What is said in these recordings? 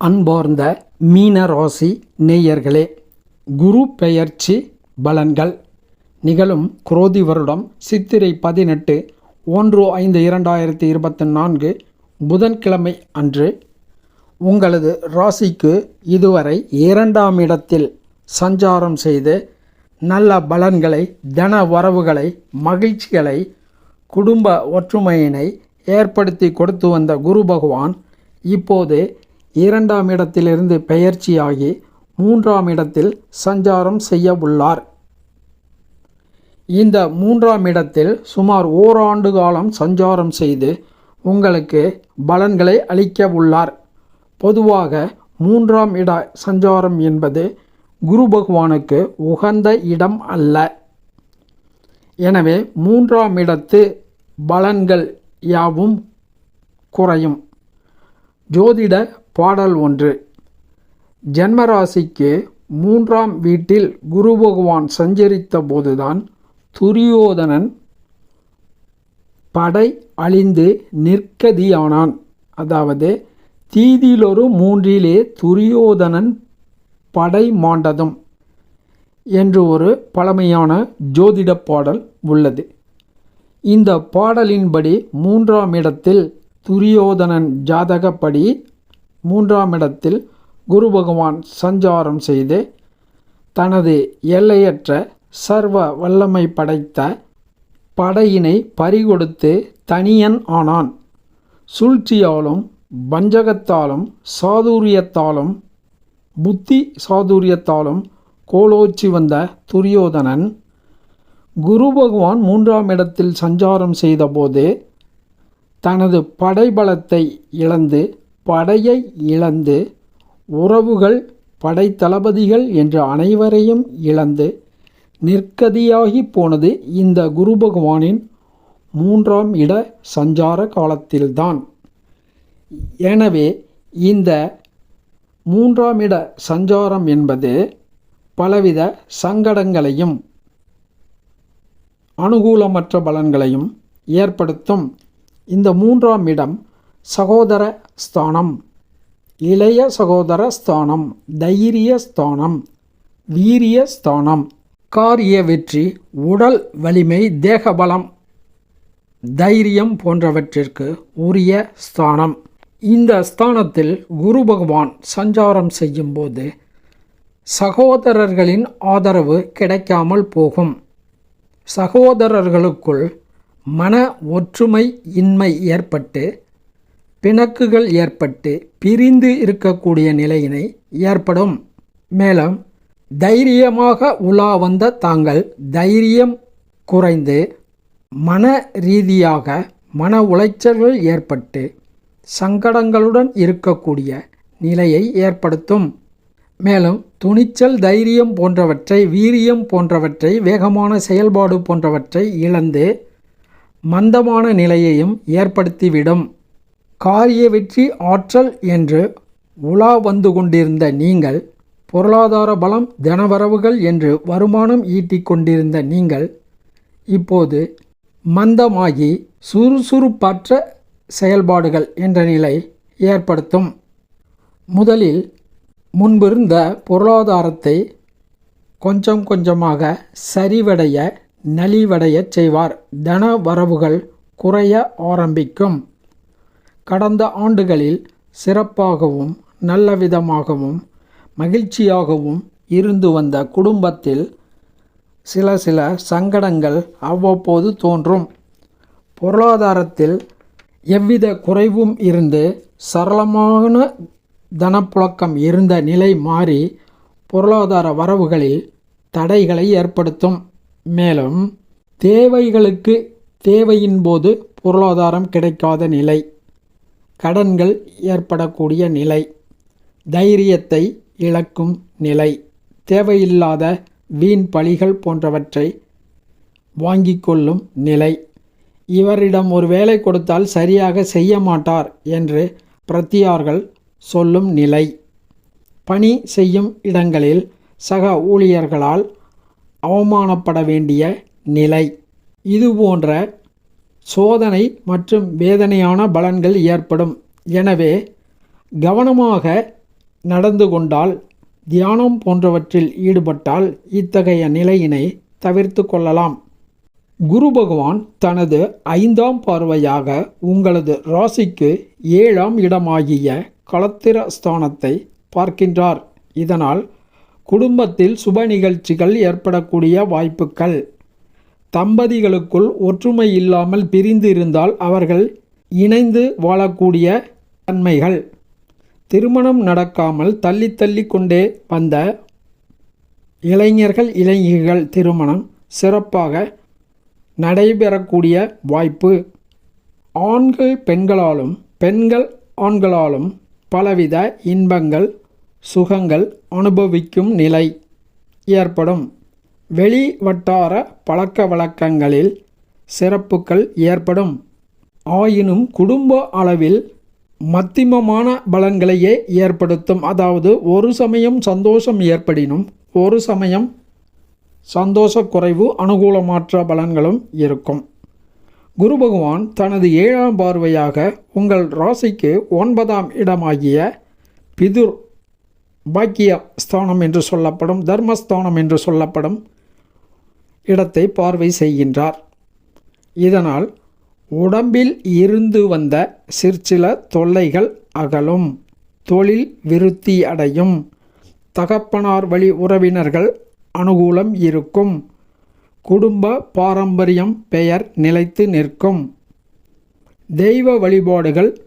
அன்பார்ந்த மீன ராசி நேயர்களே குரு பெயர்ச்சி பலன்கள். நிகழும் குரோதி வருடம் சித்திரை பதினெட்டு ஒன்று ஐந்து இரண்டாயிரத்தி இருபத்தி நான்கு புதன்கிழமை அன்று. உங்களது ராசிக்கு இதுவரை இரண்டாம் இடத்தில் சஞ்சாரம் செய்து நல்ல பலன்களை தன வரவுகளை மகிழ்ச்சிகளை குடும்ப ஒற்றுமையினை ஏற்படுத்தி கொடுத்து வந்த குரு பகவான் இப்போது இரண்டாம் இடத்திலிருந்து பெயர்ச்சியாகி மூன்றாம் இடத்தில் சஞ்சாரம் செய்ய உள்ளார் இந்த மூன்றாம் இடத்தில் சுமார் ஓராண்டு காலம் சஞ்சாரம் செய்து உங்களுக்கு பலன்களை அளிக்க உள்ளார் பொதுவாக மூன்றாம் இட சஞ்சாரம் என்பது குரு பகவானுக்கு உகந்த இடம் அல்ல. எனவே மூன்றாம் இடத்து பலன்கள் யாவும் குறையும். ஜோதிட பாடல் ஒன்று. ஜென்மராசிக்கு மூன்றாம் வீட்டில் குரு பகவான் சஞ்சரித்த போதுதான் துரியோதனன் படை அழிந்து நிற்கதியானான். அதாவது தீதியிலொரு மூன்றிலே துரியோதனன் படை மாண்டதும் என்று ஒரு பழமையான ஜோதிட பாடல் உள்ளது. இந்த பாடலின்படி மூன்றாம் இடத்தில் துரியோதனன் ஜாதகப்படி மூன்றாம் இடத்தில் குரு பகவான் சஞ்சாரம் செய்து தனது எல்லையற்ற சர்வ வல்லமை படைத்த படையினை பறிகொடுத்து தனியன் ஆனான். சூழ்ச்சியாலும் வஞ்சகத்தாலும் சாதுரியத்தாலும் புத்தி சாதுரியத்தாலும் கோலோச்சி வந்த துரியோதனன் குரு பகவான் மூன்றாம் இடத்தில் சஞ்சாரம் செய்தபோது தனது படைபலத்தை இழந்து படையை இழந்து உறவுகள் படைத்தளபதிகள் என்று அனைவரையும் இழந்து நிற்கதியாகி போனது இந்த குரு பகவானின் மூன்றாம் இட சஞ்சார காலத்தில்தான். எனவே இந்த மூன்றாம் இட சஞ்சாரம் என்பது பலவித சங்கடங்களையும் அனுகூலமற்ற பலன்களையும் ஏற்படுத்தும். இந்த மூன்றாம் இடம் சகோதர ஸ்தானம் இளைய சகோதர ஸ்தானம் தைரிய ஸ்தானம் வீரிய ஸ்தானம் காரிய வெற்றி உடல் வலிமை தேகபலம் தைரியம் போன்றவற்றிற்கு உரிய ஸ்தானம். இந்த ஸ்தானத்தில் குரு பகவான் சஞ்சாரம் செய்யும்போது சகோதரர்களின் ஆதரவு கிடைக்காமல் போகும். சகோதரர்களுக்குள் மன ஒற்றுமை இன்மை ஏற்பட்டு பிணக்குகள் ஏற்பட்டு பிரிந்து இருக்கக்கூடிய நிலையினை ஏற்படும். மேலும் தைரியமாக உலா வந்த தாங்கள் தைரியம் குறைந்து மன ரீதியாக மன உளைச்சல்கள் ஏற்பட்டு சங்கடங்களுடன் இருக்கக்கூடிய நிலையை ஏற்படுத்தும். மேலும் துணிச்சல் தைரியம் போன்றவற்றை வீரியம் போன்றவற்றை வேகமான செயல்பாடு போன்றவற்றை இழந்து மந்தமான நிலையையும் ஏற்படுத்திவிடும். காரிய வெற்றி ஆற்றல் என்று உலா வந்து கொண்டிருந்த நீங்கள் பொருளாதார பலம் தனவரவுகள் என்று வருமானம் ஈட்டிக் கொண்டிருந்த நீங்கள் இப்போது மந்தமாகி சுறுசுறுப்பற்ற செயல்பாடுகள் என்ற நிலை ஏற்படுத்தும். முதலில் முன்பிருந்த பொருளாதாரத்தை கொஞ்சம் கொஞ்சமாக சரிவடைய நலிவடையச் செய்வார். தன வரவுகள் குறைய ஆரம்பிக்கும். கடந்த ஆண்டுகளில் சிறப்பாகவும் நல்ல விதமாகவும் மகிழ்ச்சியாகவும் இருந்து வந்த குடும்பத்தில் சில சில சங்கடங்கள் அவ்வப்போது தோன்றும். பொருளாதாரத்தில் எவ்வித குறைவும் இருந்து சரளமான தனப்புழக்கம் இருந்த நிலை மாறி பொருளாதார வரவுகளில் தடைகளை ஏற்படுத்தும். மேலும் தேவைகளுக்கு தேவையின் போது பொருளாதாரம் கிடைக்காத நிலை. கடன்கள் ஏற்படக்கூடிய நிலை தைரியத்தை இழக்கும் நிலை தேவையில்லாத வீண் பழிகள் போன்றவற்றை வாங்கி கொள்ளும் நிலை. இவரிடம் ஒரு வேலை கொடுத்தால் சரியாக செய்ய மாட்டார் என்று பிரத்தியார்கள் சொல்லும் நிலை. பணி செய்யும் இடங்களில் சக ஊழியர்களால் அவமானப்பட வேண்டிய நிலை. இதுபோன்ற சோதனை மற்றும் வேதனையான பலன்கள் ஏற்படும். எனவே கவனமாக நடந்து கொண்டால் தியானம் போன்றவற்றில் ஈடுபட்டால் இத்தகைய நிலையினை தவிர்த்து கொள்ளலாம். குரு பகவான் தனது ஐந்தாம் பார்வையாக உங்களது ராசிக்கு ஏழாம் இடமாகிய களத்திர ஸ்தானத்தை பார்க்கின்றார். இதனால் குடும்பத்தில் சுப நிகழ்ச்சிகள் ஏற்படக்கூடிய வாய்ப்புகள் தம்பதிகளுக்குள் ஒற்றுமை இல்லாமல் பிரிந்து இருந்தால் அவர்கள் இணைந்து வாழக்கூடிய தன்மைகள். திருமணம் நடக்காமல் தள்ளி தள்ளி கொண்டே வந்த இளைஞர்கள் இளைஞர்கள் திருமணம் சிறப்பாக நடைபெறக்கூடிய வாய்ப்பு. ஆண்கள் பெண்களாலும் பெண்கள் ஆண்களாலும் பலவித இன்பங்கள் சுகங்கள் அனுபவிக்கும் நிலை ஏற்படும். வெளி வட்டார பழக்க வழக்கங்களில் சிறப்புகள் ஏற்படும். ஆயினும் குடும்ப அளவில் மத்திமமான பலன்களையே ஏற்படுத்தும். அதாவது ஒரு சமயம் சந்தோஷம் ஏற்படினும் ஒரு சமயம் சந்தோஷ குறைவு அனுகூலமாற்ற பலன்களும் இருக்கும். குரு பகவான் தனது ஏழாம் பார்வையாக உங்கள் ராசிக்கு ஒன்பதாம் இடமாகிய பிதுர் பாக்கிய ஸ்தானம் என்று சொல்லப்படும் தர்மஸ்தானம் என்று சொல்லப்படும் இடத்தை பார்வை செய்கின்றார். இதனால் உடம்பில் இருந்து வந்த சிற்சில தொல்லைகள் அகலும். தொழில் விருத்தி அடையும். தகப்பனார் வழி உறவினர்கள் அனுகூலம் இருக்கும். குடும்ப பாரம்பரியம் பெயர் நிலைத்து நிற்கும். தெய்வ வழிபாடுகள்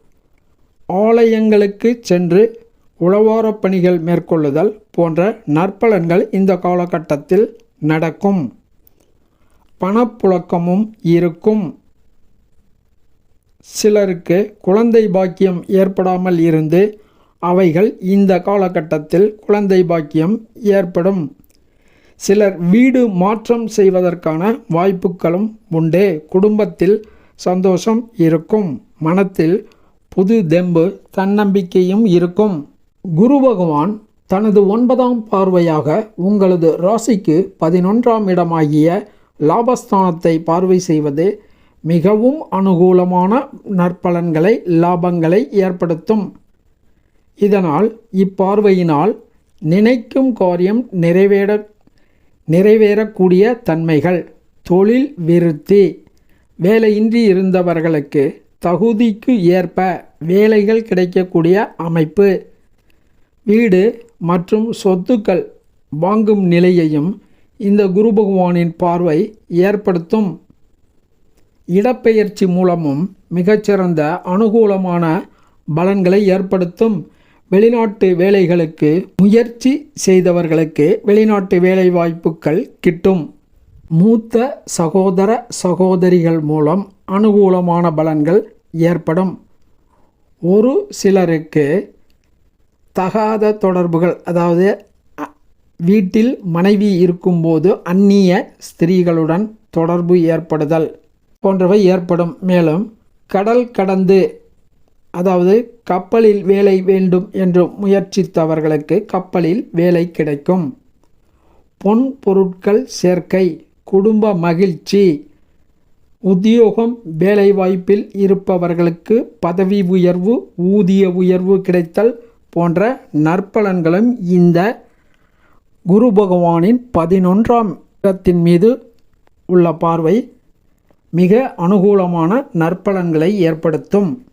ஆலயங்களுக்கு சென்று உழவாரப் பணிகள் மேற்கொள்ளுதல் போன்ற நற்பலன்கள் இந்த காலகட்டத்தில் நடக்கும். பணப்புழக்கமும் இருக்கும். சிலருக்கு குழந்தை பாக்கியம் ஏற்படாமல் இருந்து அவைகள் இந்த காலகட்டத்தில் குழந்தை பாக்கியம் ஏற்படும். சிலர் வீடு மாற்றம் செய்வதற்கான வாய்ப்புகளும் உண்டு. குடும்பத்தில் சந்தோஷம் இருக்கும். மனத்தில் புது தெம்பு தன்னம்பிக்கையும் இருக்கும். குரு பகவான் தனது ஒன்பதாம் பார்வையாக உங்களது ராசிக்கு பதினொன்றாம் இடமாகிய லாபஸ்தானத்தை பார்வை செய்வது மிகவும் அனுகூலமான நற்பலன்களை லாபங்களை ஏற்படுத்தும். இதனால் இப்பார்வையினால் நினைக்கும் காரியம் நிறைவேற நிறைவேறக்கூடிய தன்மைகள். தொழில் விருத்தி. வேலையின்றி இருந்தவர்களுக்கு தகுதிக்கு ஏற்ப வேலைகள் கிடைக்கக்கூடிய அமைப்பு. வீடு மற்றும் சொத்துக்கள் வாங்கும் நிலையையும் இந்த குரு பகவானின் பார்வை ஏற்படுத்தும் இடப்பெயர்ச்சி மூலமும் மிகச்சிறந்த அனுகூலமான பலன்களை ஏற்படுத்தும். வெளிநாட்டு வேலைகளுக்கு முயற்சி செய்தவர்களுக்கு வெளிநாட்டு வேலை வாய்ப்புகள் கிட்டும். மூத்த சகோதர சகோதரிகள் மூலம் அனுகூலமான பலன்கள் ஏற்படும். ஒரு சிலருக்கு தகாத தொடர்புகள் அதாவது வீட்டில் மனைவி இருக்கும்போது அந்நிய ஸ்திரீகளுடன் தொடர்பு ஏற்படுதல் போன்றவை ஏற்படும். மேலும் கடல் கடந்து அதாவது கப்பலில் வேலை வேண்டும் என்று முயற்சித்தவர்களுக்கு கப்பலில் வேலை கிடைக்கும். பொன் பொருட்கள் சேர்க்கை குடும்ப மகிழ்ச்சி உத்தியோகம் வேலைவாய்ப்பில் இருப்பவர்களுக்கு பதவி உயர்வு ஊதிய உயர்வு கிடைத்தல் போன்ற நற்பலன்களும் இந்த குரு பகவானின் பதினொன்றாம் இடத்தின் மீது உள்ள பார்வை மிக அனுகூலமான நற்பலன்களை ஏற்படுத்தும்.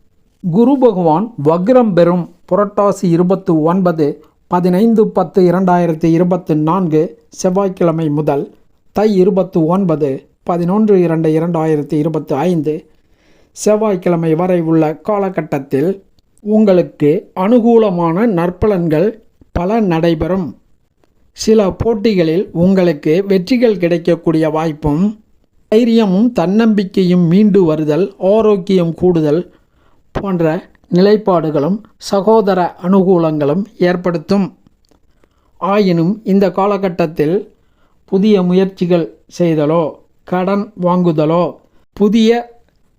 குரு பகவான் வக்ரம் பெறும் புரட்டாசி இருபத்து ஒன்பது பதினைந்து பத்து இரண்டாயிரத்தி இருபத்து நான்கு செவ்வாய்க்கிழமை முதல் தை இருபத்து ஒன்பது பதினொன்று இரண்டு இரண்டாயிரத்தி இருபத்து ஐந்து செவ்வாய்க்கிழமை வரை உள்ள காலகட்டத்தில் உங்களுக்கு அனுகூலமான நற்பலன்கள் பல நடைபெறும். சில போட்டிகளில் உங்களுக்கு வெற்றிகள் கிடைக்கக்கூடிய வாய்ப்பும் தைரியமும் தன்னம்பிக்கையும் மீண்டு வருதல் ஆரோக்கியம் கூடுதல் போன்ற நிலைப்பாடுகளும் சகோதர அனுகூலங்களும் ஏற்படுத்தும். ஆயினும் இந்த காலகட்டத்தில் புதிய முயற்சிகள் செய்தலோ கடன் வாங்குதலோ புதிய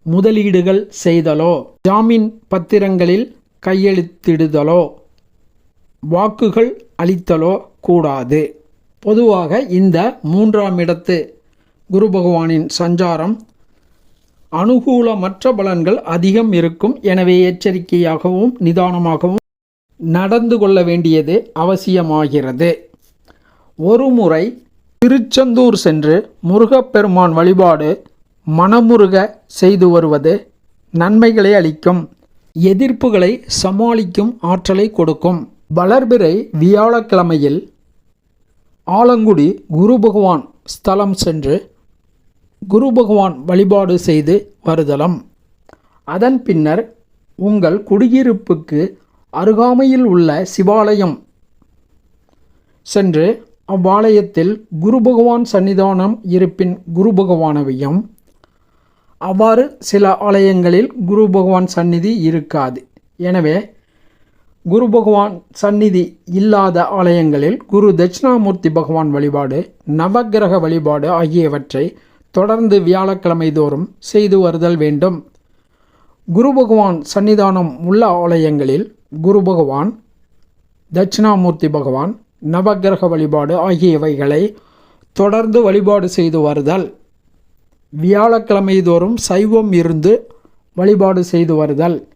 முதலீடுகள் செய்தலோ ஜாமீன் பத்திரங்களில் கையெழுத்திடுதலோ வாக்குகள் அளித்தலோ கூடாது. பொதுவாக இந்த மூன்றாம் இடத்து குரு பகவானின் சஞ்சாரம் அனுகூலமற்ற பலன்கள் அதிகம் இருக்கும். எனவே எச்சரிக்கையாகவும் நிதானமாகவும் நடந்து கொள்ள வேண்டியது அவசியமாகிறது. ஒருமுறை திருச்செந்தூர் சென்று முருகப்பெருமான் வழிபாடு மனமுருக செய்து வருவது நன்மைகளை அளிக்கும். எதிர்ப்புகளை சமாளிக்கும் ஆற்றலை கொடுக்கும். வளர்பிறை வியாழக்கிழமையில் ஆலங்குடி குரு பகவான் ஸ்தலம் சென்று குரு பகவான் வழிபாடு செய்து வருதலம். அதன் பின்னர் உங்கள் குடியிருப்புக்கு அருகாமையில் உள்ள சிவாலயம் சென்று அவ்வாலயத்தில் குரு பகவான் சன்னிதானம் இருப்பின் குரு பகவானவையும் அவ்வாறு சில ஆலயங்களில் குரு பகவான் சந்நிதி இருக்காது. எனவே குரு பகவான் சந்நிதி இல்லாத ஆலயங்களில் குரு தட்சிணாமூர்த்தி பகவான் வழிபாடு நவக்கிரக வழிபாடு ஆகியவற்றை தொடர்ந்து வியாழக்கிழமை தோறும் செய்து வருதல் வேண்டும். குரு பகவான் சன்னிதானம் உள்ள ஆலயங்களில் குரு பகவான் தட்சிணாமூர்த்தி பகவான் நவக்கிரக வழிபாடு ஆகியவைகளை தொடர்ந்து வழிபாடு செய்து வருதல். வியாழக்கிழமை தோறும் சைவம் இருந்து வழிபாடு செய்து வருதல்.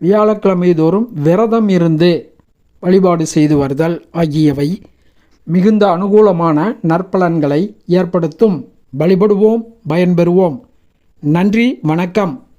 வியாழக்கிழமை தோறும் விரதம் இருந்து வழிபாடு செய்து வருதல் ஆகியவை மிகுந்த அனுகூலமான நற்பலன்களை ஏற்படுத்தும். வழிபடுவோம் பயன்பெறுவோம். நன்றி வணக்கம்.